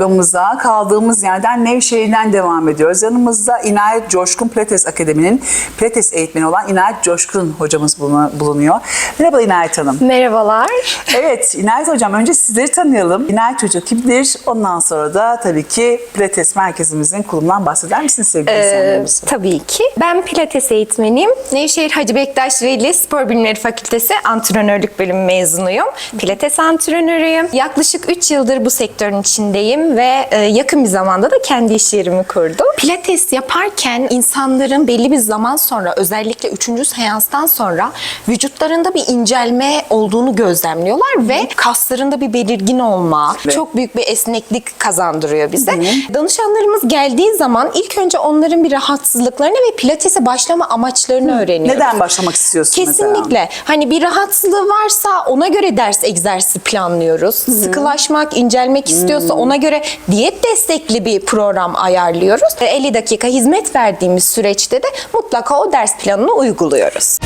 Programımıza kaldığımız yerden Nevşehir'den devam ediyoruz. Yanımızda İnayet Coşkun Pilates Akademi'nin Pilates eğitmeni olan İnayet Coşkun hocamız bulun- bulunuyor. Merhaba İnayet Hanım. Merhabalar. Evet İnayet Hocam önce sizleri tanıyalım. İnayet Hoca kimdir? Ondan sonra da tabii ki Pilates merkezimizin kurulumundan bahseder misiniz sevgili Ee, izleyenlerimize? tabii ki. Ben Pilates eğitmeniyim. Nevşehir Hacı Bektaş Veli Spor Bilimleri Fakültesi Antrenörlük Bölümü mezunuyum. Pilates antrenörüyüm. Yaklaşık 3 yıldır bu sektörün içindeyim ve e, yakın bir zamanda da kendi iş yerimi kurdum. Pilates yaparken insanların belli bir zaman sonra özellikle 3. seanstan sonra vücutlarında bir incelme olduğunu gözlemliyorlar ve kaslarında bir belirgin olma, Evet. çok büyük bir esneklik kazandırıyor bize. Danışanlarımız geldiği zaman ilk önce onların bir rahatsızlıklarını ve pilatese başlama amaçlarını öğreniyoruz. Neden başlamak istiyorsun mesela? Kesinlikle. Hani bir rahatsızlığı varsa ona göre ders egzersizi planlıyoruz. Sıkılaşmak, incelmek istiyorsa ona göre diyet destekli bir program ayarlıyoruz. 50 dakika hizmet verdiğimiz süreçte de mutlaka o ders planını uyguluyoruz.